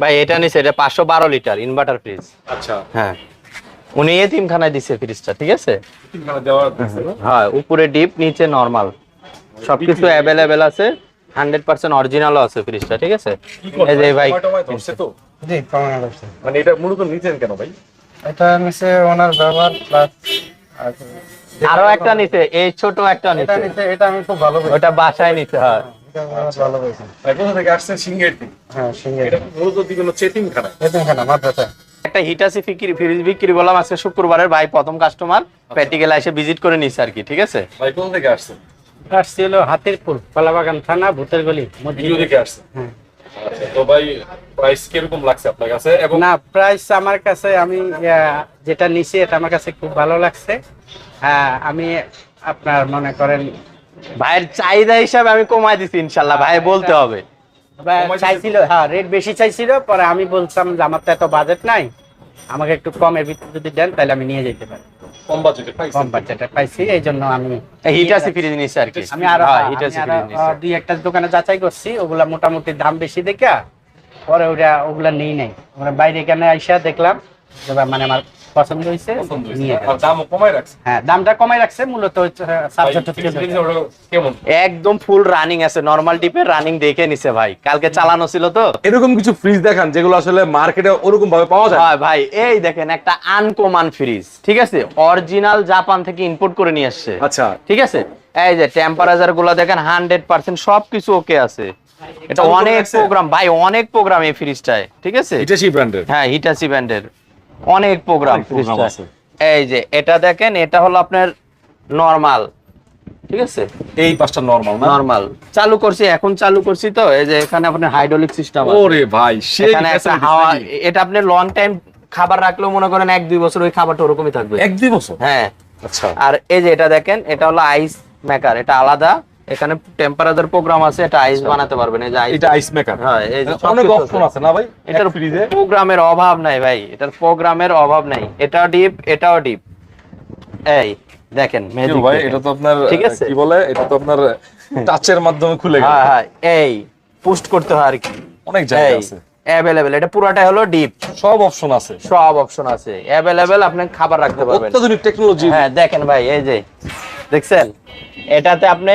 ভাই এটা নিছে এটা পাঁচশো বারো লিটার ইনভার্টার ফ্রিজ আচ্ছা। হ্যাঁ। উনি এতিমখানায় দিছে ফ্রিজটা ঠিক আছে? তিনখানা দেওয়া আছে হ্যাঁ উপরে ডিপ নিচে নর্মাল সবকিছু অ্যাভেলেবেল আছে হান্ড্রেড পার্সেন্ট অরিজিনালও আছে ফ্রিজটা ঠিক আছে? এই যে ভাই মানে এটা মূলত নিচেন কেন ভাই? এটা নিচে ওনার ব্যবহার প্লাস আরও একটা নিতে এই ছোট একটা এটা নিতে এটা আমি খুব ভালো ওটা বাসায় নিতে হয়। কোথা থেকে সিঙ্গের দিক। হ্যাঁ এটা মূলত মাদ্রাসা। একটা হিটাসি ফিকির ফ্রিজ বিক্রি বললাম আজকে শুক্রবারের ভাই প্রথম কাস্টমার প্র্যাকটিক্যাল এসে ভিজিট করে নিছে আর কি ঠিক আছে? ভাই কোথা থেকে আসছে আসছিল হাতিরপুর কলাবাগান থানা ভূতের গলি ভিডিও দেখে আসছে হ্যাঁ। আচ্ছা তো ভাই প্রাইস কীরকম লাগছে আপনার কাছে? এবং না প্রাইস আমার কাছে আমি যেটা নিছি এটা আমার কাছে খুব ভালো লাগছে। হ্যাঁ আমি আপনার মনে করেন ভাইয়ের চাহিদা হিসাবে আমি কমাই দিছি ইনশাল্লাহ ভাই বলতে হবে। চাইছিল হ্যাঁ রেট বেশি চাইছিল পরে আমি বলতাম যে আমার তো এত বাজেট নাই আমাকে একটু কমের ভিতরে যদি দেন তাহলে আমি নিয়ে যেতে পারি। কম বাজেটে পাইছেন কম বাজেটে পাইছি এই জন্য আমি হিটাসি ফ্রিজ নিছে আর কি। আমি আরও হ্যাঁ, হিটাসি আরও, ফ্রিজ দুই একটা দোকানে যাচাই করছি ওগুলা মোটামুটি দাম বেশি দেখা পরে ওটা ওগুলা নেই নাই। আমরা বাইরে এখানে আইসা দেখলাম যে মানে আমার পছন্দ হয়েছে নিয়ে আর দামও কমাই রাখছে। হ্যাঁ দামটা কমাই রাখছে মূলত কেমন? একদম ফুল রানিং আছে নরমাল রানিং দেখে নিছে ভাই। কালকে চালানো ছিল তো। এরকম কিছু ফ্রিজ দেখান যেগুলো আসলে মার্কেটে ওরকম ভাবে পাওয়া যায়। হয় ভাই এই দেখেন একটা আনকমান ফ্রিজ ঠিক আছে? অরিজিনাল জাপান থেকে ইম্পোর্ট করে নিয়ে আসছে। আচ্ছা। ঠিক আছে? এই যে টেম্পারেচারগুলো দেখেন হান্ড্রেড পার্সেন্ট সবকিছু ওকে আছে। এটা অনেক প্রোগ্রাম ভাই অনেক প্রোগ্রাম এই ফ্রিজটায় ঠিক আছে? এটা ব্র্যান্ডের হ্যাঁ হিটাসি ব্যান্ডের অনেক প্রোগ্রাম আছে। এই যে এটা দেখেন এটা হলো আপনার নরমাল ঠিক আছে? এই পাঁচটা নরমাল নরমাল চালু করছি এখন চালু করছি তো এই যে এখানে আপনার হাইড্রোলিক সিস্টেম ওরে ভাই এখানে একটা হাওয়া এটা আপনি লং টাইম খাবার রাখলেও মনে করেন এক দুই বছর ওই খাবারটা ওরকমই থাকবে। এক দুই বছর? হ্যাঁ। আচ্ছা। আর এই যে এটা দেখেন এটা হলো আইস মেকার এটা আলাদা। এখানে টেম্পারেচার প্রোগ্রাম আছে এটা আইস বানাতে পারবেন এই যে ice- এটা আইস মেকার হ্যাঁ এই যে অনেক অপশন আছে। না ভাই? এটার ফ্রিজে প্রোগ্রামের অভাব নাই ভাই এটার প্রোগ্রামের অভাব নাই। এটাও ডিপ এটাও ডিপ এই দেখেন magic ভাই এটা তো আপনার ঠিক আছে? কি বলে এটা তো আপনার টাচের মাধ্যমে খুলে গেল। হ্যাঁ হ্যাঁ এই পোস্ট করতে হয় আর কি। অনেক জায়গা আছে। অ্যাভেলেবেল এটা পুরাটাই হলো ডিপ সব অপশন আছে। সব অপশন আছে। অ্যাভেলেবেল আপনি খাবার রাখতে পারবেন। অত্যাধুনিক টেকনোলজি হ্যাঁ দেখেন ভাই এই যে দেখছেন? এটাতে আপনি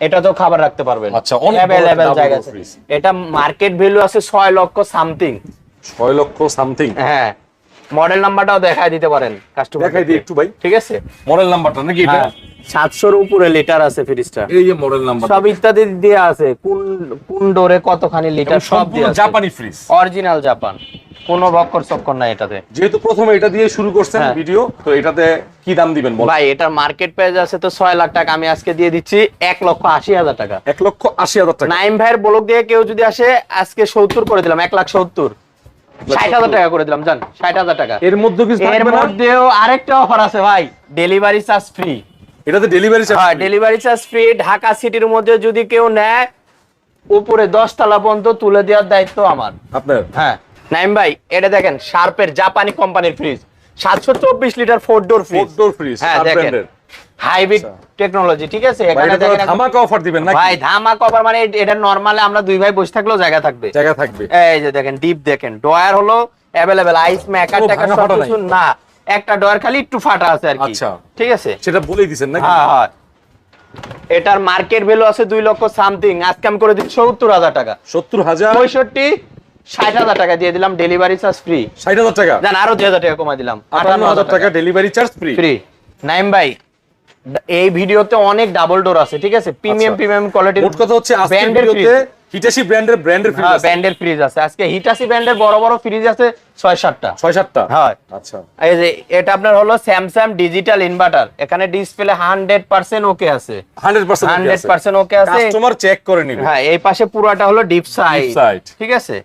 এটা তো খাবার রাখতে পারবেন। আচ্ছা, অ্যাভেলেবেল জায়গা আছে। এটা মার্কেট ভ্যালু আছে ছয় লক্ষ সামথিং ছয় লক্ষ সামথিং হ্যাঁ। মডেল নাম্বারটাও দেখায় দিতে পারেন কাস্টমার দেখাই দিই একটু ভাই। ঠিক আছে? মডেল নাম্বারটা নাকি এটা? হ্যাঁ সাতশোর উপরে লিটার আছে ফ্রিজটা এই যে মডেল নাম্বার সব ইত্যাদি দেয়া আছে। কোন কোন ডোরে কতখানি লিটার সব দেয়া আছে। জাপানি ফ্রিজ অরিজিনাল জাপান কোনো বক্কর চক্কর নাই এটাতে। যেহেতু প্রথমে এটা দিয়ে শুরু করছেন হ্যাঁ। ভিডিও তো এটাতে কি দাম দিবেন বল ভাই এটার মার্কেট প্রাইস আছে তো ছয় লাখ টাকা আমি আজকে দিয়ে দিচ্ছি এক লক্ষ আশি হাজার টাকা। এক লক্ষ আশি হাজার টাকা। নাইম ভাইয়ের ব্লক দিয়ে কেউ যদি আসে আজকে সত্তর করে দিলাম এক লাখ সত্তর। ষাট হাজার টাকা করে দিলাম জান ষাট হাজার টাকা। এর মধ্যে এর না? মধ্যেও আরেকটা অফার আছে ভাই ডেলিভারি চার্জ ফ্রি এটাতে ডেলিভারি চার্জ হ্যাঁ ডেলিভারি চার্জ ফ্রি ঢাকা সিটির মধ্যে যদি কেউ নেয় উপরে দশ তলা পর্যন্ত তুলে দেওয়ার দায়িত্ব আমার। আপনার? হ্যাঁ। নাইম ভাই এটা দেখেন শার্পের জাপানি কোম্পানির ফ্রিজ সাতশো চব্বিশ litre four door fridge four door fridge হ্যাঁ দেখেন। হাইব্রিড টেকনোলজি ঠিক আছে? এখানে দেখেন ধামাকা অফার দিবেন নাকি? ভাই ধামা কভার মানে এটা নরমালি আমরা দুই ভাই বসে থাকলেও জায়গা থাকবে। জায়গা থাকবে। এই যে দেখেন ডিপ দেখেন। ডয়ার হলো অ্যাভেলেবেল আইস মেকার টাকার ভাঙা সব কিছু না। একটা ডয়ার খালি একটু ফাটা আছে আর কি। আচ্ছা। ঠিক আছে? সেটা বলেই দিছেন নাকি? হ্যাঁ হ্যাঁ। এটার মার্কেট ভ্যালু আছে দুই লক্ষ সামথিং আজকে আমি করে দিচ্ছি সত্তর হাজার টাকা। সত্তর হাজার? পঁয়ষট্টি ষাট হাজার টাকা দিয়ে দিলাম ডেলিভারি চার্জ ফ্রি ষাট হাজার টাকা? জান আরও দুই হাজার টাকা কমাই দিলাম আটান্ন হাজার টাকা delivery charge free free Naim ভাই এই ভিডিওতে অনেক ডাবল ডোর আছে ঠিক আছে? প্রিমিয়াম। প্রিমিয়াম কোয়ালিটির মোট কথা হচ্ছে আজকের ভিডিওতে হিটাসি ব্র্যান্ডের ব্র্যান্ডের ফ্রিজ ব্যান্ডের ফ্রিজ আছে। আজকে হিটাসি ব্যান্ডের বড় বড় ফ্রিজ আছে ছয় সাতটা। ছয় সাতটা? হয়। আচ্ছা। এই যে এটা আপনার হলো স্যামসাং ডিজিটাল ইনভার্টার এখানে ডিসপ্লে হান্ড্রেড পার্সেন্ট ওকে আছে। ওকে আছে। কাস্টমার চেক করে নিবে। হ্যাঁ এই পাশে পুরাটা হলো ডিপ সাইড ঠিক আছে?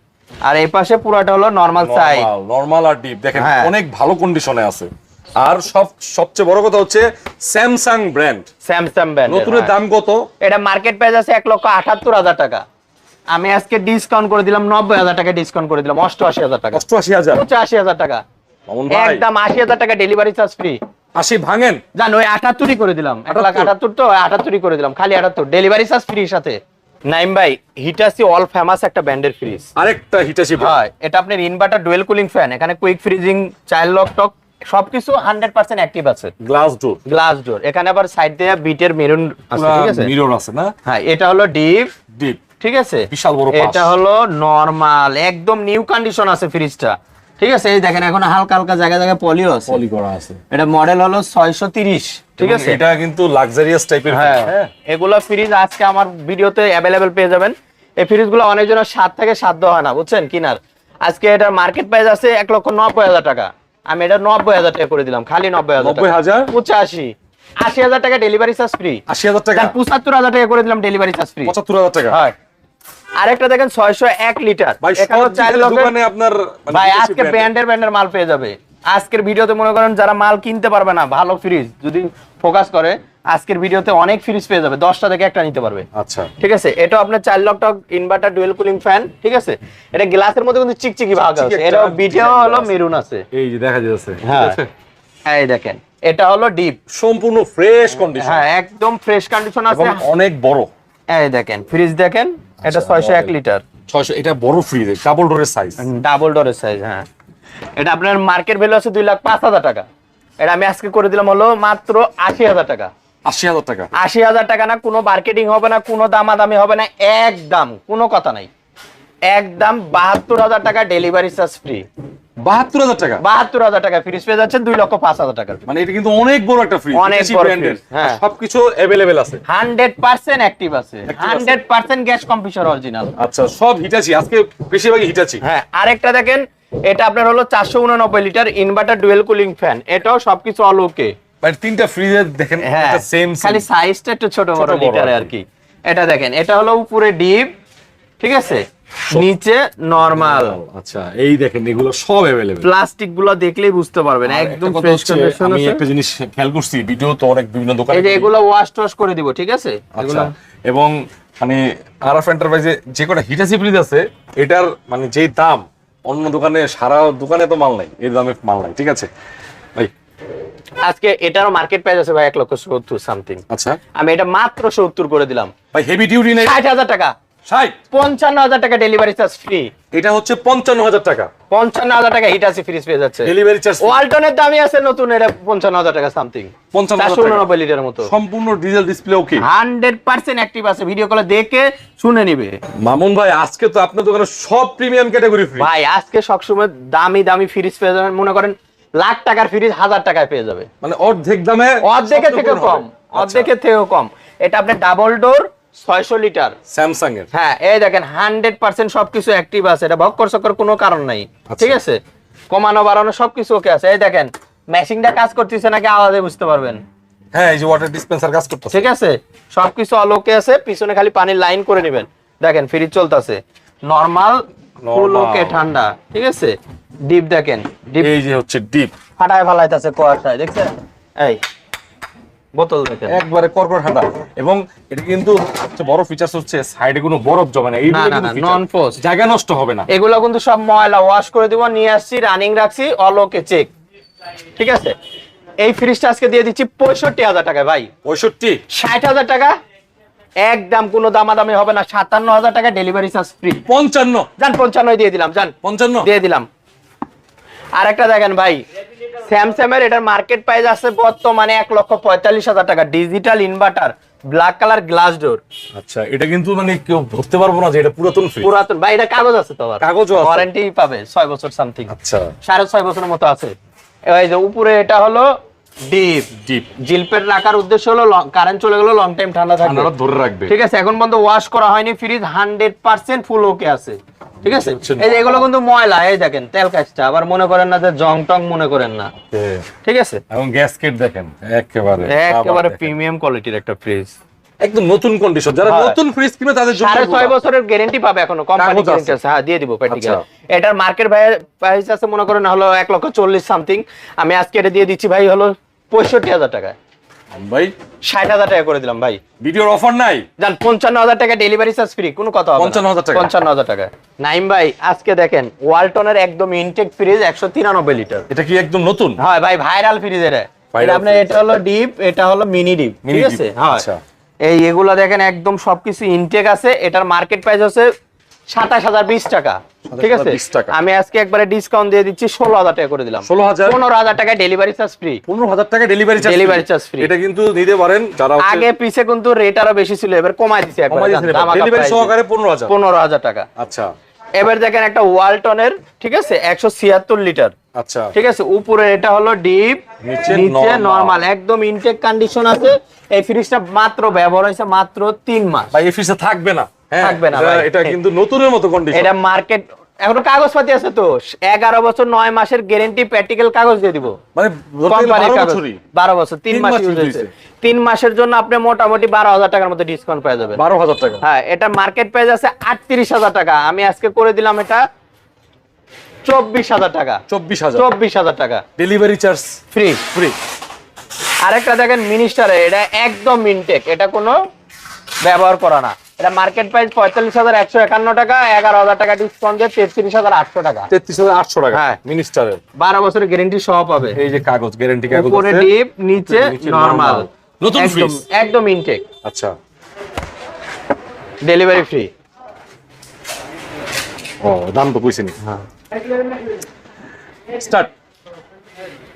আর এই পাশে পুরাটা হলো নর্মাল সাইড নরমাল আর ডিপ দেখেন হ্যাঁ। অনেক ভালো কন্ডিশনে আছে। আর সব সবচেয়ে বড় কথা হচ্ছে স্যামসাং ব্র্যান্ড স্যামসাং ব্যান্ড নতুনের দাম কত? এটা মার্কেট প্রাইস আছে এক লক্ষ আটাত্তর হাজার টাকা। আমি আজকে ডিসকাউন্ট করে দিলাম নব্বই হাজার টাকা ডিসকাউন্ট করে দিলাম অষ্টআশি হাজার টাকা। অষ্টআশি হাজার? পঁচাশি হাজার টাকা। মামুন ভাই। একদম আশি হাজার টাকা ডেলিভারি চার্জ ফ্রি আশি ভাঙেন? জান ওই আটাত্তরই করে দিলাম। এক লাখ 78 আটাত্তর তো আটাত্তরই করে দিলাম খালি আটাত্তর। ডেলিভারি চার্জ ফ্রি সাথে। নাইম ভাই হিটাসি অল ফেমাস একটা ব্র্যান্ডের ফ্রিজ আরেকটা হিটাচি হয় এটা আপনার ইনভার্টার ডুয়েল কুলিং ফ্যান এখানে কুইক ফ্রিজিং চাইল্ড লক টক সবকিছু হান্ড্রেড পার্সেন্ট অ্যাক্টিভ আছে। গ্লাস ডোর গ্লাস ডোর এখানে আবার সাইড দিয়ে বিটের মেরুন আছে ঠিক আছে? মিরর আছে না? হ্যাঁ এটা হলো ডিপ ডিপ ঠিক আছে? বিশাল বড় এটা হলো নরমাল একদম নিউ কন্ডিশন আছে ফ্রিজটা ঠিক আছে এই দেখেন এখন হালকা হালকা জায়গায় জায়গায় পলিও আছে। পলি করা আছে। এটা মডেল হলো ছয়শো তিরিশ ঠিক আছে? এটা কিন্তু লাক্সারিয়াস টাইপের হ্যাঁ। এগুলো ফ্রিজ আজকে আমার ভিডিওতে অ্যাভেলেবেল পেয়ে যাবেন। এই ফ্রিজগুলো অনেকজনের সাত থেকে সাধ্য হয় না বুঝছেন? কিনার। আজকে এটা মার্কেট প্রাইস আছে এক লক্ষ নব্বই হাজার টাকা। আমি এটা নব্বই হাজার টাকা করে দিলাম খালি নব্বই হাজার নব্বই হাজার? পঁচাশি। আশি হাজার টাকা ডেলিভারি চার্জ ফ্রি আশি হাজার টাকা? পঁচাত্তর হাজার টাকা করে দিলাম ডেলিভারি চার্জ ফ্রি পঁচাত্তর হাজার টাকা? হয়। আরেকটা দেখেন ছয়শো এক লিটার। ভাই সব দোকানে আপনার মানে ভাই আজকে ব্র্যান্ডের ব্র্যান্ডের মাল পেয়ে যাবে। আজকের ভিডিওতে মনে করেন যারা মাল কিনতে পারবে না ভালো ফ্রিজ যদি ফোকাস করে আজকের ভিডিওতে অনেক ফ্রিজ পেয়ে যাবে। দশটা থেকে একটা নিতে পারবে। আচ্ছা। ঠিক আছে? এটা আপনার চার লক টক ইনভার্টার ডুয়েল কুলিং ফ্যান ঠিক আছে? এটা গ্লাসের মধ্যে কিন্তু চিকচিকি ভাগ আছে। এটা ভিডিও হলো মেরুন আছে। এই যে দেখা যাচ্ছে। হ্যাঁ। এই দেখেন এটা হলো ডিপ সম্পূর্ণ ফ্রেশ কন্ডিশন হ্যাঁ একদম ফ্রেশ কন্ডিশন আছে। অনেক বড়। এই দেখেন ফ্রিজ দেখেন। এটা আচ্ছা, ছয়শো এক model। লিটার। ছয়শো এটা বড় ফ্রিজ ডাবল ডোরের সাইজ ডাবল ডোরের সাইজ হ্যাঁ। এটা আপনার মার্কেট ভ্যালু আছে দুই লাখ পাঁচ হাজার টাকা। এটা আমি আজকে করে দিলাম হলো মাত্র আশি হাজার টাকা। আশি হাজার টাকা? আশি হাজার টাকা না কোনো মার্কেটিং হবে না কোনো দামাদামি হবে না একদম কোনো কথা নাই। একদম বাহাত্তর হাজার টাকা ডেলিভারি চার্জ ফ্রি বাহাত্তর হাজার টাকা। বাহাত্তর হাজার টাকা ফ্রিজ পেয়ে যাচ্ছেন দুই লক্ষ পাঁচ হাজার টাকার মানে এটা কিন্তু অনেক বড় একটা ফ্রিজ অনেক বড় হ্যাঁ। সবকিছু অ্যাভেলেবেল আছে। হান্ড্রেড পার্সেন্ট অ্যাক্টিভ আছে। আছে। Hundred percent gas computer original আচ্ছা সব হিটাচি আজকে বেশিরভাগই হিটাচি হ্যাঁ আরেকটা দেখেন এটা আপনার হলো চারশো উননব্বই litre inverter dual cooling fan এটাও সবকিছু অল ওকে মানে তিনটা ফ্রিজে দেখেন হ্যাঁ সেম খালি সাইজটা একটু ছোট বড় লিটারে আর কি। এটা দেখেন এটা হলো উপরে ডিপ ঠিক আছে? নিচে নরমাল আচ্ছা এই দেখেন এগুলো সব অ্যাভেলেবেল প্লাস্টিকগুলো দেখলেই বুঝতে পারবেন একদম ফ্রেশ কন্ডিশন আমি একটা জিনিস খেয়াল করছি ভিডিও তো অনেক বিভিন্ন দোকানে এই যে এগুলো ওয়াশ টশ করে দিব ঠিক আছে? আচ্ছা এগুলো এবং মানে আরএফ এন্টারপ্রাইজে যে কটা হিটাচি ফ্রিজ আছে এটার মানে যেই দাম অন্য দোকানে সারা দোকানে তো মাল নাই এই দামে মাল নাই ঠিক আছে? ভাই। আজকে এটারও মার্কেট প্রাইস আছে ভাই এক লক্ষ সত্তর সামথিং আচ্ছা। আমি এটা মাত্র সত্তর করে দিলাম। ভাই হেভি ডিউটি নেই। ষাট হাজার টাকা। পঞ্চান্ন হাজার টাকা ডেলিভারি চার্জ ফ্রি এটা হচ্ছে পঞ্চান্ন হাজার টাকা। পঞ্চান্ন হাজার টাকা হিট আছে ফ্রিজ পেয়ে যাচ্ছে। ডেলিভারি চার্জ ওয়ালটনের দামই আছে নতুন এটা পঞ্চান্ন হাজার টাকা সামথিং 55,000 চারশো টাকা। উননব্বই লিটারের মতো। সম্পূর্ণ diesel display okay hundred percent active আছে ভিডিও কলে দেখে শুনে নিবে। মামুন ভাই আজকে তো আপনার দোকানে সব প্রিমিয়াম ক্যাটাগরি ফ্রি ভাই আজকে সবসময় দামি দামি ফ্রিজ পেয়ে যাবেন। মনে করেন লাখ টাকার ফ্রিজ হাজার টাকায় পেয়ে যাবে। মানে অর্ধেক দামে অর্ধেকের থেকে কম হবে। আচ্ছা, অর্ধেকের থেকেও কম। এটা আপনার ডাবল ডোর ছয়শো লিটার। স্যামসাং এর হ্যাঁ এই দেখেন হান্ড্রেড পার্সেন্ট সবকিছু অ্যাক্টিভ আছে। এটা ভক্কর চক্কর কোনো কারণ নাই। আচ্ছা। ঠিক আছে? কমানো বাড়ানো সবকিছু ওকে আছে। এই দেখেন মেশিনটা কাজ করতেছে নাকি আওয়াজে বুঝতে পারবেন? হ্যাঁ এই যে ওয়াটার ডিসপেন্সার কাজ করতেছে। ঠিক আছে? সবকিছু অলোকে আছে। পিছনে খালি পানির লাইন করে নেবেন। দেখেন ফ্রিজ চলতেছে। নর্মাল ফুল ওকে ঠান্ডা। ঠিক আছে? ডিপ দেখেন। ডিপ এই যে হচ্ছে ডিপ ফাটায় ফালাইতেছে কুয়াশায়। দেখছেন? এই বোতল দেখেন। একবারে কর্কর ঠান্ডা এবং এটা কিন্তু সবচেয়ে বড় ফিচারস হচ্ছে সাইডে কোনো বরফ জমে না। এইগুলো না, না, কিন্তু না, feature। জায়গা নষ্ট হবে না। এগুলো কিন্তু সব ময়লা ওয়াশ করে দিব নিয়ে আসছি রানিং রাখছি অলোকে চেক ঠিক আছে? এই ফ্রিজটা আজকে দিয়ে দিচ্ছি পঁয়ষট্টি হাজার টাকা ভাই। পঁয়ষট্টি? ষাট হাজার টাকা। একদম কোনো দামাদামি হবে না। সাতান্ন হাজার টাকা ডেলিভারি চার্জ ফ্রি পঞ্চান্ন। যান পঞ্চান্ন দিয়ে দিলাম যান। পঞ্চান্ন? দিয়ে দিলাম। আর একটা দেখেন ভাই স্যামসাংয়ের এটার মার্কেট প্রাইস আছে বর্তমানে এক লক্ষ পঁয়তাল্লিশ হাজার টাকা। Digital inverter black colour glass door আচ্ছা এটা কিন্তু মানে কেউ ধরতে পারব না যে এটা পুরাতন ফ্রি পুরাতন। ভাই এটা কাগজ আছে তো কাগজ আছে। ওয়ারেন্টি পাবে ছয় বছর সামথিং আচ্ছা। সাড়ে ছয় বছরের মতো আছে। এই যে উপরে এটা হলো ডিপ ডিপ জিলপের রাখার উদ্দেশ্য হলো কারেন্ট চলে গেলো লং টাইম ঠান্ডা থাকবে। ধরে রাখবে। ঠিক আছে এখন পর্যন্ত ওয়াশ করা হয়নি fridge hundred percent full okay আছে। ঠিক আছে? এই যে এগুলো কিন্তু ময়লা এই দেখেন তেল কাজটা আবার মনে করেন না যে জং টং মনে করেন না। ঠিক আছে? এবং গ্যাসকেট দেখেন একেবারে একেবারে প্রিমিয়াম কোয়ালিটির একটা ফ্রিজ একদম নতুন কন্ডিশন যারা হ্যাঁ। নতুন ফ্রিজ কিনে তাদের জন্য সাড়ে ছয় বছরের গ্যারেন্টি পাবে এখনও কোম্পানি কাগজ আছে। হ্যাঁ দিয়ে দিব প্র্যাকটিক্যাল আচ্ছা। এটার মার্কেট প্রাইস আছে মনে করেন হলো এক লক্ষ চল্লিশ সামথিং আমি আজকে এটা দিয়ে দিচ্ছি ভাই হলো পঁয়ষট্টি হাজার টাকা। ভাই। ষাট হাজার টাকা করে দিলাম ভাই। ভিডিওর অফার নাই? যান পঞ্চান্ন হাজার টাকা ডেলিভারি চার্জ ফ্রি কোনো কথা হবে 55,000 টাকা। পঞ্চান্ন হাজার টাকা। নাইম ভাই আজকে দেখেন ওয়ালটনের একদম ইনটেক ফ্রিজ একশো তিরানব্বই লিটার এটা কি একদম নতুন? হয় ভাই ভাইরাল ফ্রিজ এটা। আপনার এটা হলো ডিপ এটা হলো মিনি ডিপ ঠিক আছে? হ্যাঁ। আচ্ছা। এই এগুলো দেখেন একদম সবকিছু ইনটেক আছে এটার মার্কেট প্রাইস হচ্ছে সাতাশ হাজার বিশ টাকা। ঠিক আছে? আমি আজকে একবারে ডিসকাউন্ট দিয়ে দিচ্ছি ষোলো হাজার টাকা করে দিলাম। 16,000? পনেরো হাজার টাকা ডেলিভারি চার্জ ফ্রি পনেরো হাজার টাকা ডেলিভারি চার্জ Delivery এটা কিন্তু নিতে পারেন যারা আগে পিছে কিন্তু রেট আরও বেশি ছিল এবার কমাই দিচ্ছে কমাই দিয়েছেন এবার। ডেলিভারি সহকারে পনেরো হাজার। পনেরো হাজার টাকা। আচ্ছা। এবার দেখেন একটা ওয়ালটনের ঠিক আছে? একশো ছিয়াত্তর লিটার আচ্ছা। ঠিক আছে? উপরে এটা হলো ডিপ নিচে নরমাল একদম ইনটেক কন্ডিশন আছে। এই ফ্রিজটা মাত্র ব্যবহার হয়েছে মাত্র তিন মাস। এই ফ্রিজে থাকবে না। থাকবে না এটা- কিন্তু নতুনের মতো কন্ডিশন এটা মার্কেট এখনও কাগজপাতি আছে তো। এগারো বছর নয় মাসের গ্যারেন্টি প্র্যাকটিক্যাল কাগজ দিয়ে দিব। মানে বারো বছর তিন মাস ইউজ হয়েছে। তিন মাসের জন্য আপনি মোটামুটি বারো হাজার টাকার মতো ডিসকাউন্ট পেয়ে যাবেন। বারো হাজার টাকা। হ্যাঁ এটা মার্কেট প্রাইস আছে আটত্রিশ হাজার টাকা। আমি আজকে করে দিলাম এটা চব্বিশ হাজার টাকা। চব্বিশ হাজার। চব্বিশ হাজার টাকা। ডেলিভারি চার্জ ফ্রি ফ্রি আরেকটা দেখেন মিনিস্টারে এটা একদম ইনটেক এটা কোনো ব্যবহার করা না। এটা মার্কেট প্রাইস পঁয়তাল্লিশ হাজার একশো একান্ন টাকা এগারো হাজার টাকা ডিসকাউন্ট দিয়ে তেত্রিশ হাজার আটশো টাকা। তেত্রিশ হাজার আটশো টাকা? হ্যাঁ। মিনিস্টারের? বারো বছরের গ্যারেন্টি সহ পাবে। এই যে কাগজ গ্যারেন্টি কাগজ উপরে ডিপ নিচে নরমাল নতুন fridge। একদম ইনটেক আচ্ছা। ডেলিভারি ফ্রি ও দাম তো কইছেনি। হ্যাঁ। স্টার্ট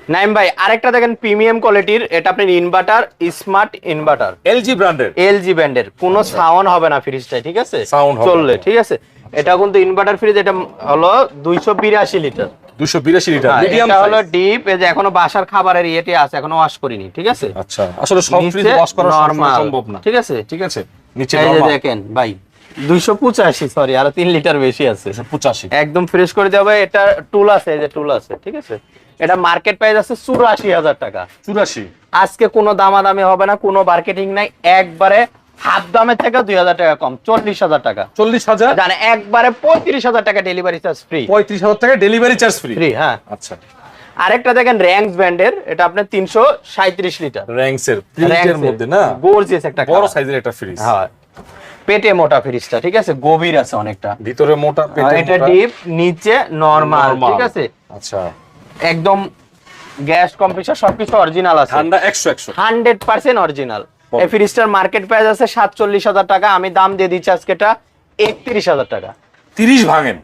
নাইম ভাই আরেকটা দেখেন প্রিমিয়াম কোয়ালিটির এটা আপনার ইনভার্টার স্মার্ট ইনভার্টার এলজি ব্র্যান্ডের এলজি ব্র্যান্ডের কোনো সাউন্ড হবে না ফ্রিজটাই ঠিক আছে? আচ্ছা। হবে চললে ঠিক আছে? এটা কিন্তু ইনভার্টার ফ্রিজ এটা হলো দুইশো বিরাশি লিটার দুশো বিরাশি লিটার হ্যাঁ, মিডিয়াম এটা হলো ডিপ এই যে এখনও বাসার খাবারের ইয়েটি আছে এখনও ওয়াশ করিনি ঠিক আছে? আচ্ছা আসলে সব ফ্রিজ ওয়াশ করা সম্ভব না। ঠিক আছে? ঠিক আছে? নিচে দেখেন ভাই দুইশো পঁচাশি সরি আরও তিন লিটার বেশি আছে। পঁচাশি। একদম ফ্রেশ করে হবে এটা টুল আছে যে টুল আছে ঠিক আছে? এটা মার্কেট প্রাইস আছে চুরাশি হাজার টাকা। চুরাশি। আজকে কোনো দামাদামি হবে না কোনো মার্কেটিং নাই একবারে হাফ দামের থেকে দুই হাজার টাকা কম চল্লিশ হাজার টাকা। চল্লিশ হাজার? জানে একবারে পঁয়ত্রিশ হাজার টাকা ডেলিভারি চার্জ ফ্রি পঁয়ত্রিশ হাজার টাকা ডেলিভারি চার্জ ফ্রি ফ্রি হ্যাঁ। আচ্ছা। আরেকটা দেখেন র্যাঙ্কস ব্র্যান্ডের এটা আপনার তিনশো সাঁত্রিশ লিটার। র্যাঙ্কস এর মধ্যে না? গোর্জিয়াস একটা বড় সাইজের একটা ফ্রিজ হ্যাঁ। পেটে মোটা ফ্রিজটা ঠিক আছে? গভীর আছে অনেকটা। ভিতরে মোটা পেটে এটা ডিপ নিচে নরমাল ঠিক আছে? আচ্ছা। একদম গ্যাস কম্প্রেসার সবকিছু অরিজিনাল আছে। ঠান্ডা একশো একশো। Hundred percent original. বল। এই ফ্রিজটার মার্কেট প্রাইস আছে সাতচল্লিশ হাজার টাকা। আমি দাম দিয়ে দিচ্ছি আজকে এটা একত্রিশ হাজার টাকা। তিরিশ ভাঙেন।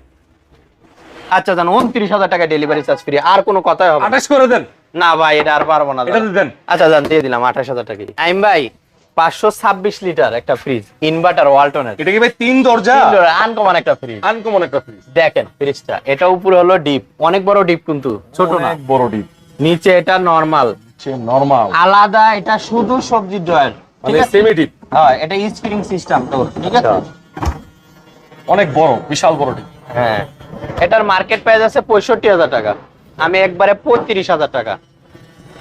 আচ্ছা জান উনত্রিশ হাজার টাকা ডেলিভারি চার্জ ফ্রি আর কোনো কথাই হবে না। আঠাশ করে দেন। না ভাই এটা আর পারব না এটা দেন। আচ্ছা জান দিয়ে দিলাম আঠাশ হাজার টাকা আইম ভাই পাঁচশো ছাব্বিশ লিটার একটা ফ্রিজ ইনভার্টার ওয়ালটনের এটা কি ভাই তিন দরজা? আনকমন একটা ফ্রিজ আনকমন একটা ফ্রিজ দেখেন ফ্রিজটা এটা উপরে হলো ডিপ অনেক বড় ডিপ কিন্তু ছোট না। বড় ডিপ নিচে এটা নরমাল নরমাল আলাদা এটা শুধু সবজি ড্রয়ার মানে সেমি ডিপ হ্যাঁ এটা স্প্রিং সিস্টেম তো ঠিক আছে? অনেক বড় বিশাল বড় ডিপ হ্যাঁ। এটার মার্কেট প্রাইস আছে পঁয়ষট্টি হাজার টাকা। আমি একবারে পঁয়ত্রিশ হাজার টাকা।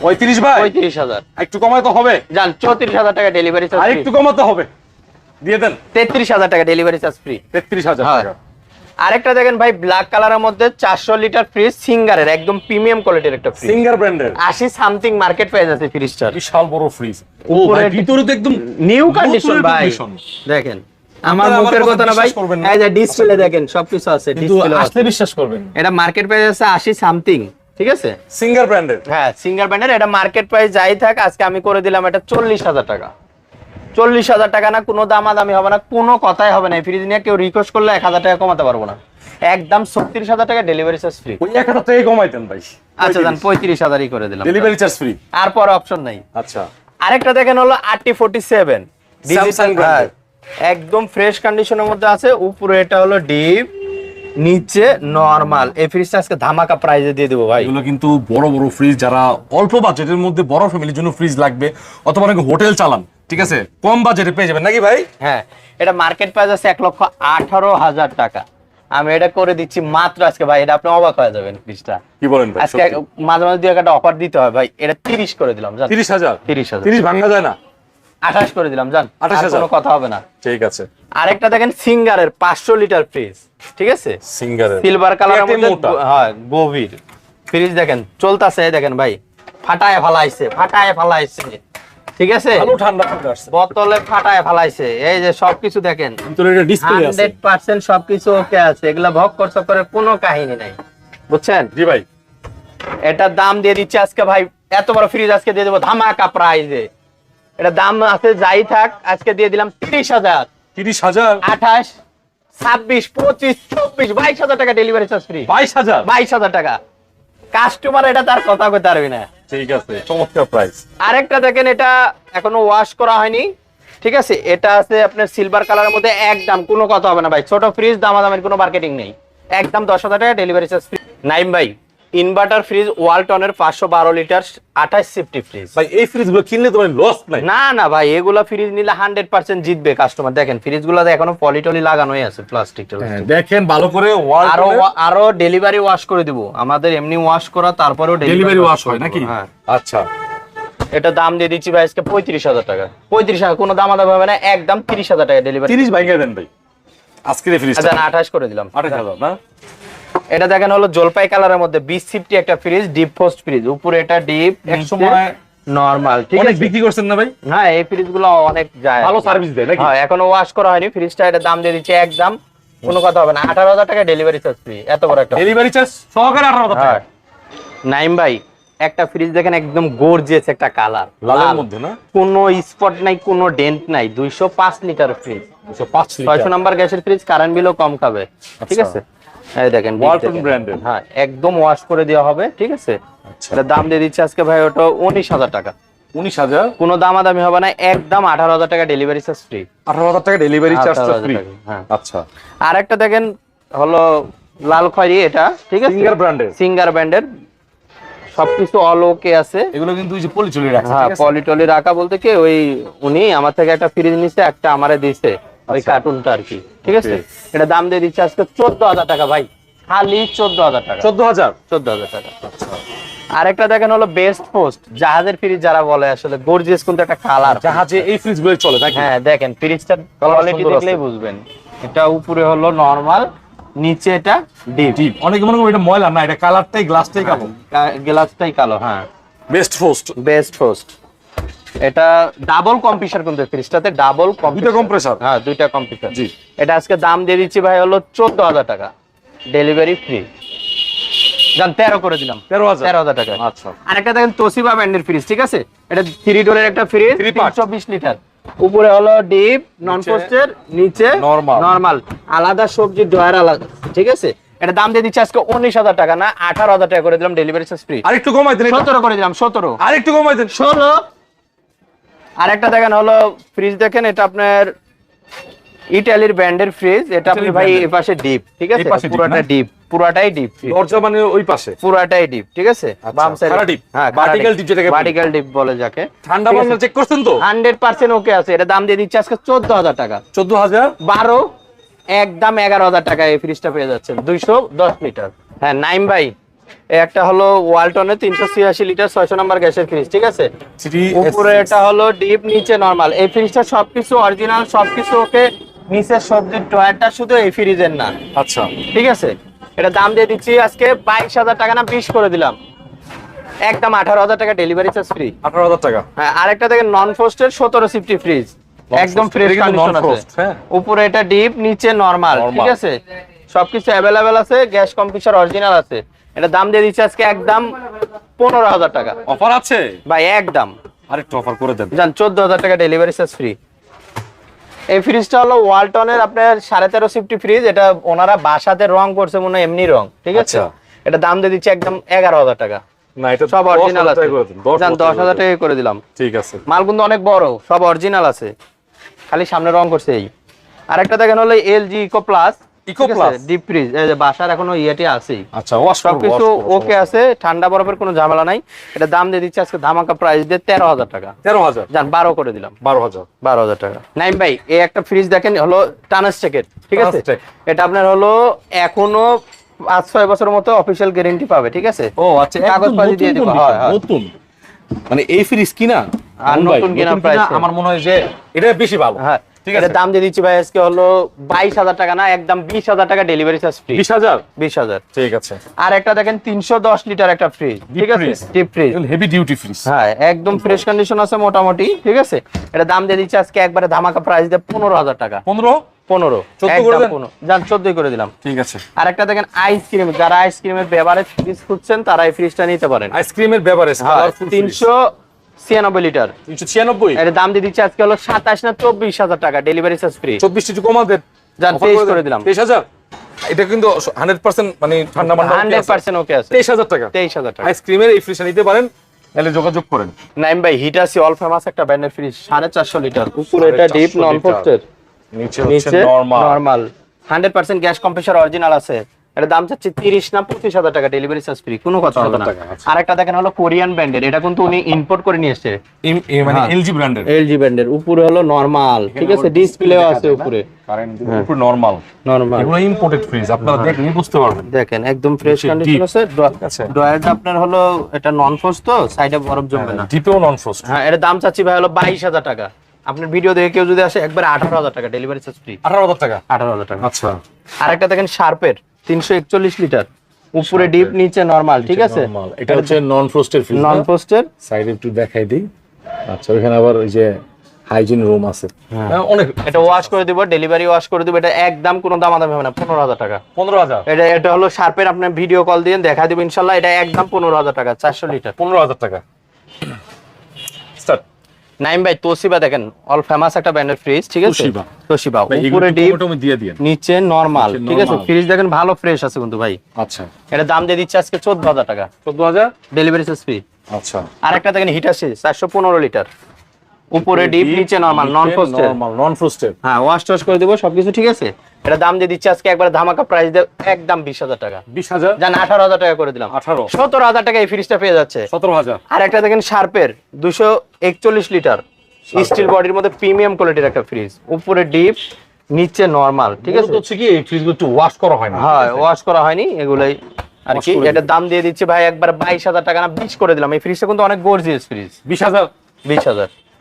পঁয়ত্রিশ ভাই? পঁয়ত্রিশ হাজার। একটু কমায় তো হবে। যান চৌত্রিশ হাজার টাকা ডেলিভারি আর একটু কমাতে হবে। দিয়ে দেন। তেত্রিশ হাজার টাকা ডেলিভারি চার্জ ফ্রি তেত্রিশ হাজার। টাকা। আরেকটা দেখেন ভাই ব্ল্যাক কালারের মধ্যে চারশো লিটার ফ্রিজ সিঙ্গারের একদম প্রিমিয়াম কোয়ালিটির একটা ফ্রিজ সিঙ্গার ব্র্যান্ডের আশি সামথিং মার্কেট প্রাইস আছে ফ্রিজটার বিশাল বড় ফ্রিজ ও উপরে ভাই ভিতরে তো একদম নিউ কন্ডিশন ভাই। দেখেন আমার মুখের কথা না ভাই। এই যে ডিসপ্লে দেখেন সবকিছু আছে ডিসপ্লে আসলে বিশ্বাস করবেন। এটা মার্কেট প্রাইস আছে আশি সামথিং ঠিক আছে? সিঙ্গার ব্র্যান্ডের হ্যাঁ সিঙ্গার ব্যান্ডের এটা মার্কেট প্রাইস যাই থাক আজকে আমি করে দিলাম এটা চল্লিশ হাজার টাকা। চল্লিশ হাজার টাকা না কোনো দামাদামি হবে না কোনো কথাই হবে না। ফ্রিজ নিয়ে কেউ রিকোয়েস্ট করলে এক হাজার টাকা কমাতে পারব না। একদম ছত্রিশ হাজার টাকা ডেলিভারি চার্জ ফ্রি ওই এক হাজার কমাইতেন ভাই। আচ্ছা জান পঁয়ত্রিশ। হাজারই করে দিলাম। ডেলিভারি চার্জ ফ্রি আর পরে অপশন নাই। আচ্ছা। আরেকটা দেখেন হলো আরটি ফোর্টি সেভেন। একদম ফ্রেশ কন্ডিশনের মধ্যে আছে। উপরে এটা হলো ডিপ নিচে নরমাল এই ফ্রিজটা আজকে ধামাকা প্রাইজে দিয়ে দেবো ভাই। এগুলো কিন্তু বড় বড় ফ্রিজ যারা অল্প বাজেটের মধ্যে বড় ফ্যামিলির জন্য ফ্রিজ লাগবে অথবা অনেকে হোটেল চালান ঠিক আছে? কম বাজেটে পেয়ে যাবেন নাকি ভাই? হ্যাঁ এটা মার্কেট প্রাইস আছে এক লক্ষ আঠারো হাজার টাকা। আমি এটা করে দিচ্ছি মাত্র আজকে ভাই এটা আপনি অবাক হয়ে যাবেন ফ্রিজটা কি বলেন ভাই আজকে মাঝে মাঝে দুই একটা অফার দিতে হয় ভাই এটা তিরিশ করে দিলাম তিরিশ হাজার? তিরিশ হাজার। তিরিশ ভাঙা যায় না? আঠাশ করে দিলাম জান। 28,000 আর কোনো কথা হবে না। ঠিক আছে। আরেকটা দেখেন সিঙ্গারের পাঁচশো লিটার ফ্রিজ ঠিক আছে? সিঙ্গারের। সিলভার মধ্যে হ্যাঁ গভীর। ফ্রিজ দেখেন চলতেছে দেখেন ভাই। ফাটায় ফালাইছে ফাটায় ফালাইছে। ঠিক আছে? ভালো ঠান্ডা বোতলে ফাটায় ফালাইছে। এই যে সবকিছু দেখেন ভিতরে এটা ডিসপ্লে আছে। হান্ড্রেড পার্সেন্ট সবকিছু ওকে আছে। এগুলা ভোগ করছে করে কোনো কাহিনী নাই। বুঝছেন? জি ভাই। এটার দাম দিয়ে দিচ্ছে আজকে ভাই এত বড় ফ্রিজ আজকে দিয়ে দেবো ধামাকা প্রাইজে এটা দাম আছে যাই থাক আজকে দিয়ে দিলাম তিরিশ হাজার। তিরিশ হাজার? আঠাশ ছাব্বিশ পঁচিশ চব্বিশ বাইশ হাজার টাকা ডেলিভারি চার্জ ফ্রি বাইশ হাজার? বাইশ হাজার টাকা। কাস্টমার এটা তার কথা কইতে পারবি না। ঠিক আছে চমৎকার প্রাইস আরেকটা দেখেন এটা এখনও ওয়াশ করা হয়নি। ঠিক আছে এটা আছে আপনার সিলভার কালারের মধ্যে একদম কোনো কথা হবে না ভাই। ছোট ফ্রিজ দামাদামের কোনো মার্কেটিং নেই। একদম দশ হাজার টাকা ডেলিভারি চার্জ ফ্রি নাইম ভাই ইনভার্টার ফ্রিজ ওয়ালটনের পাঁচশো বারো লিটার আঠাশ সিফটি ফ্রিজ। ভাই এই ফ্রিজগুলো কিনলে তোমার লস নাই। না না ভাই এগুলা ফ্রিজ নিলে হান্ড্রেড পার্সেন্ট জিতবে কাস্টমার দেখেন ফ্রিজ গুলাতে এখনও পলিটলি লাগানোই আছে প্লাস্টিক হ্যাঁ, দেখেন ভালো করে আরও আরও ডেলিভারি ওয়াশ করে দিব। আমাদের এমনি ওয়াশ করা তারপরেও ডেলিভারি ওয়াশ হয় নাকি? হ্যাঁ। আচ্ছা। এটা দাম দিয়ে দিচ্ছি ভাই আজকে পঁয়ত্রিশ হাজার টাকা। পঁয়ত্রিশ হাজার কোনো দাম আদা হবে না একদম তিরিশ হাজার টাকা ডেলিভারি তিরিশ ভাইঙ্গা দেন ভাই? ফ্রিজ আচ্ছা আঠাশ করে দিলাম। আঠাশ হাজার না? এটা দেখেন হলো জলপাই কালারের মধ্যে বিশ সিফটি একটা ফ্রিজ ডিপ পোস্ট ফ্রিজ উপরে এটা ডিপ এক সময় নরমাল ঠিক আছে? বিক্রি করছেন না ভাই? হ্যাঁ এই ফ্রিজ অনেক যায় ভালো সার্ভিস দেয় নাকি? হ্যাঁ এখনও ওয়াশ করা হয়নি ফ্রিজটা এটা দাম দিয়ে দিচ্ছে একদম কোনো কথা হবে না আঠারো হাজার টাকা ডেলিভারি চার্জ ফ্রি এত বড় একটা। ডেলিভারি চার্জ সহকারে আঠারো হাজার হ্যাঁ। টাকা। নাইম ভাই একটা ফ্রিজ দেখেন একদম গর্জিয়াস একটা কালার লালের মধ্যে না? কোনো স্পট নাই কোনো ডেন্ট নাই দুইশো পাঁচ লিটার ফ্রিজ ছয়শো নাম্বার গ্যাসের ফ্রিজ কারেন্ট বিলও কম খাবে ঠিক আচ্ছা। আছে? এই দেখেন brand এর। হ্যাঁ একদম ওয়াশ করে দেওয়া হবে ঠিক আছে? আচ্ছা। এটা দাম দিয়ে দিচ্ছে আজকে ভাই ওটা উনিশ হাজার টাকা। উনিশ হাজার? কোনো দামাদামি হবে না একদম আঠারো হাজার টাকা ডেলিভারি চার্জ ফ্রি আঠারো হাজার টাকা ডেলিভারি চার্জ ফ্রি হ্যাঁ। আচ্ছা। আর একটা দেখেন হলো লাল খয়েরি এটা ঠিক আছে? সিঙ্গার ব্র্যান্ডের সিঙ্গার ব্র্যান্ডের সবকিছু অল ওকে আছে। এগুলো কিন্তু ওই যে পলি চলে রাখছে হ্যাঁ পলিটলি রাখা বলতে কি ওই উনি আমার থেকে একটা ফ্রিজ নিছে একটা আমারে দিছে ওই আচ্ছা। কার্টুনটা আর কি। ঠিক আছে? এটা দাম দিয়ে দিচ্ছে আজকে চোদ্দ হাজার টাকা ভাই। খালি চোদ্দ হাজার টাকা। চোদ্দ হাজার চোদ্দ হাজার টাকা আরেকটা দেখেন হলো বেস্ট পোস্ট জাহাজের ফ্রিজ যারা বলে আসলে গর্জিয়াস কিন্তু একটা কালার জাহাজে এই ফ্রিজগুলো চলে হ্যাঁ দেখেন ফ্রিজটার কোয়ালিটি দেখলেই বুঝবেন। এটা উপরে হলো নরমাল নিচে এটা ডিপ ডিপ অনেকে মনে করো এটা ময়লা না এটা কালারটাই গ্লাসটাই কালো। গ্লাসটাই কালো হ্যাঁ। বেস্ট ফোস্ট বেস্ট পোস্ট এটা ডাবল কিন্তু ফ্রিজটাতে ডাবল দুইটা compressor? হ্যাঁ দুইটা জি। এটা আজকে দাম দিয়ে দিচ্ছি ভাই হলো চোদ্দ হাজার টাকা। ডেলিভারি ফ্রি জান তেরো করে দিলাম। তেরো হাজার? তেরো হাজার টাকা। আচ্ছা। আরেকটা দেখেন তোসিবা ব্র্যান্ডের ফ্রিজ ঠিক আছে? এটা থ্রি ডোরের একটা ফ্রিজ তিনশো বিশ লিটার উপরে হলো ডিপ নন নিচে পোস্টের নিচে normal। নর্মাল আলাদা সবজি আলাদা ঠিক আছে? এটা দাম দিয়ে দিচ্ছে আজকে উনিশ হাজার টাকা না আঠারো হাজার টাকা করে দিলাম ডেলিভারি চার্জ ফ্রি আরেকটু কমাই দেন সতেরো করে দিলাম সতেরো। আরেকটু কমাই দেন। ষোলো আরেকটা দেখেন হলো ফ্রিজ দেখেন এটা আপনার ইটালির ব্র্যান্ডের ফ্রিজ এটা আপনি ভাই এই পাশে ডিপ ঠিক আছে? পুরাটা? ডিপ পুরোটাই ডিপ দরজা মানে ওই পাশে। পুরাটাই ডিপ ঠিক আছে? আচ্ছা, বাম সাইডে খাড়া deep, vertical deep যেটাকে। ভার্টিক্যাল ডিপ বলে যাকে। ঠান্ডা পানি চেক করছেন তো? হান্ড্রেড পার্সেন্ট ওকে আছে। এটা দাম দিয়ে দিচ্ছে আজকে চোদ্দ হাজার টাকা। চোদ্দ হাজার বারো একদম এগারো হাজার টাকা এই ফ্রিজটা পেয়ে যাচ্ছেন। দুইশো দশ লিটার হ্যাঁ নাইম ভাই একটা হলো ওয়ালটনের তিনশো ছিয়াশি লিটার ছয়শো নাম্বার গ্যাসের ফ্রিজ ঠিক আছে? উপরে এটা হলো ডিপ নিচে নরমাল এই ফ্রিজটা সবকিছু অরিজিনাল সবকিছু ওকে নিচের সবজির ড্রয়ারটা শুধু এই ফ্রিজের না। আচ্ছা। ঠিক আছে? এটা দাম দিয়ে দিচ্ছি আজকে বাইশ হাজার টাকা না বিশ করে দিলাম। একদম আঠারো হাজার টাকা ডেলিভারি চার্জ ফ্রি আঠারো হাজার টাকা। হ্যাঁ আরেকটা দেখেন নন ফ্রস্টের সতেরো সিফটি ফ্রিজ একদম ফ্রেশ কন্ডিশন আছে। হ্যাঁ। উপরে এটা ডিপ নিচে নরমাল। ঠিক আছে? সবকিছু অ্যাভেলেবেল আছে গ্যাস কম্পিউটার অরিজিনাল আছে। এটা দাম দিয়ে দিচ্ছে আজকে একদম পনেরো হাজার টাকা। অফার আছে? ভাই একদম। আরেকটু অফার করে দেন। যান চোদ্দ হাজার টাকা ডেলিভারি চার্জ ফ্রি এই ফ্রিজটা হলো ওয়ালটনের আপনার সাড়ে তেরো সিফটি ফ্রিজ এটা ওনারা বাসাতে রং করছে মনে হয় এমনি রং ঠিক আছে? আচ্ছা। এটা দাম দিয়ে দিচ্ছে একদম এগারো হাজার টাকা। না এটা সব অরিজিনাল আছে। দশ হাজার টাকা টাকা করে দিলাম। ঠিক আছে। মাল কিন্তু অনেক বড় সব অরিজিনাল আছে। খালি সামনে রং করছে এই। আরেকটা দেখেন হলো LG eco plus Eco Plus? Deep fridge এই যে বাসার এখনও ইয়েটি আছে আচ্ছা ওয়াশ সবকিছু ওকে আছে ঠান্ডা বরফের কোনো ঝামেলা নাই। এটা দাম দিয়ে দিচ্ছে আজকে ধামাকা প্রাইস দিয়ে তেরো হাজার টাকা। তেরো হাজার? যান বারো করে দিলাম। বারো হাজার। বারো হাজার টাকা। নাইম ভাই এই একটা ফ্রিজ দেখেন হলো টানাস্টেকের ঠিক আছে? এটা আপনার হলো এখনও পাঁচ ছয় বছরের মতো অফিসিয়াল গ্যারেন্টি পাবে ঠিক আছে? ও আচ্ছা কাগজপাতি দিয়ে দিব হয় নতুন। মানে এই ফ্রিজ কিনা? আর নতুন কিনা এ। আমার মনে হয় যে এটা বেশি ভালো। হ্যাঁ ঠিক ঠিক আছে। আছে দাম দিয়ে দিচ্ছি ভাই আজকে হলো বাইশ হাজার টাকা না একদম বিশ হাজার টাকা ডেলিভারি চার্জ ফ্রি বিশ হাজার? বিশ হাজার। ঠিক আছে। আর একটা দেখেন তিনশো দশ লিটার একটা ফ্রিজ ঠিক আছে? Deep fridge heavy duty fridge হ্যাঁ একদম ফ্রেশ কন্ডিশন আছে মোটামুটি ঠিক আছে? এটা দাম দিয়ে দিচ্ছে আজকে একবারে ধামাকা প্রাইস দিয়ে পনেরো হাজার টাকা। পনেরো? পনেরো। 14 করে একদম দেন? পনেরো। যান চোদ্দই করে দিলাম। ঠিক আছে। আর একটা দেখেন আইসক্রিম যারা আইসক্রিমের বেভারেজ ফ্রিজ খুঁজছেন তারা এই ফ্রিজটা নিতে পারেন। আইসক্রিমের বেভারেজ তিনশো ছিয়ানব্বই লিটার। তিনশো ছিয়ানব্বই? এর দাম দিয়ে দিচ্ছে আজকে হলো সাতাশ না চব্বিশ হাজার টাকা ডেলিভারি চার্জ ফ্রি চব্বিশ টিচু কমাতে যান, 23 করে দিলাম। তেইশ হাজার? এটা কিন্তু হান্ড্রেড পার্সেন্ট মানে ঠান্ডা মান্ডা হান্ড্রেড পার্সেন্ট ওকে আছে। তেইশ হাজার টাকা। তেইশ হাজার টাকা। আইসক্রিমের এই ফ্রিজটা নিতে পারেন তাহলে যোগাযোগ করেন। নাইম ভাই হিট আছে অল ফেমাস একটা ব্র্যান্ডের ফ্রিজ সাড়ে চারশো লিটার। উপরে এটা ডিপ নন পোস্টের নিচে নিচে হচ্ছে normal normal hundred percent gas compressor original আছে। এটা দাম চাচ্ছে তিরিশ না পঁচিশ হাজার টাকা ডেলিভারি চার্জ ফ্রি কোনো কথা হবে না। টাকা, আচ্ছা। আরেকটা দেখেন হলো কোরিয়ান ব্র্যান্ডের এটা কিন্তু উনি ইম্পোর্ট করে নিয়ে এসেছে। মানে হ্যাঁ। এলজি ব্র্যান্ডের এলজি ব্র্যান্ডের উপরে হলো নর্মাল ঠিক আছে? ডিসপ্লেও আছে উপরে। কারেন্ট উপর নরমাল এগুলো ইম্পোর্টেড ফ্রিজ আপনারা দেখলে বুঝতে পারবেন। দেখেন একদম ফ্রেশ কন্ডিশন আছে। আছে। ড্রয়ারটা আপনার হলো এটা নন তো সাইডে বরফ জমবে না। ডিপেও নন ফ্রস্ট হ্যাঁ এটা দাম চাচ্ছি ভাই হলো বাইশ হাজার টাকা। আপনার ভিডিও দেখে কেউ যদি আসে একবার আঠারো হাজার টাকা ডেলিভারি চার্জ ফ্রি আঠারো হাজার টাকা? আঠারো হাজার টাকা। আচ্ছা। আরেকটা দেখেন শার্পের তিনশো একচল্লিশ লিটার। উপরে ডিপ নিচে নর্মাল ঠিক আছে? এটা হচ্ছে নন ফ্রোস্টেড ফ্রিজ নন পোস্টের সাইডে একটু দেখাই দিই। আচ্ছা ওইখানে আবার ওই যে হাইজিন রুম আছে। হ্যাঁ, অনেক এটা ওয়াশ করে দিব ডেলিভারি ওয়াশ করে দিব এটা একদম কোনো দাম আদাম হবে না পনেরো হাজার টাকা। পনেরো হাজার? এটা এটা হলো শার্পের আপনি ভিডিও কল দিয়ে দেখা দিব ইনশাল্লাহ এটা একদম পনেরো হাজার টাকা চারশো লিটার। পনেরো হাজার টাকা। নাইম ভাই তোশিবা দেখেন অল ফেমাস একটা ব্র্যান্ডের ফ্রিজ ঠিক আছে? তোশিবা। উপরে ডিপ দিয়ে দিয়েন। নিচে নরমাল ঠিক আছে? ফ্রিজ দেখেন ভালো ফ্রেশ আছে কিন্তু ভাই। আচ্ছা। এটা দাম দিয়ে দিচ্ছে আজকে চোদ্দ হাজার টাকা। চোদ্দ হাজার? ডেলিভারি চার্জ ফ্রি আচ্ছা। আর একটা দেখেন হিট আছে চারশো পনেরো লিটার উপরে ডিপ নিচে নর্মাল নন পোস্টের নরমাল নন ফ্রোস্টেড হ্যাঁ ওয়াশ টস করে দেবো সবকিছু ঠিক আছে? এটা দাম দিয়ে দিচ্ছে আজকে একবার ধামাকা প্রাইস দিয়ে একদম বিশ হাজার টাকা। বিশ হাজার? জান আঠারো হাজার টাকা করে দিলাম। আঠারো। সতেরো হাজার টাকা এই ফ্রিজটা পেয়ে যাচ্ছে। সতেরো হাজার। আর একটা দেখেন শার্পের দুশো একচল্লিশ লিটার স্টিল বডির মধ্যে প্রিমিয়াম কোয়ালিটির একটা ফ্রিজ উপরে ডিপ নিচে নরমাল ঠিক আছে? হচ্ছে কি এই ফ্রিজগুলো একটু ওয়াশ করা হয় না হ্যাঁ ওয়াশ করা হয়নি এগুলাই আর কি। এটার দাম দিয়ে দিচ্ছে ভাই একবার বাইশ হাজার টাকা না বিশ করে দিলাম। এই ফ্রিজটা কিন্তু অনেক গর্জিয়াস ফ্রিজ বিশ হাজার। বিশ হাজার।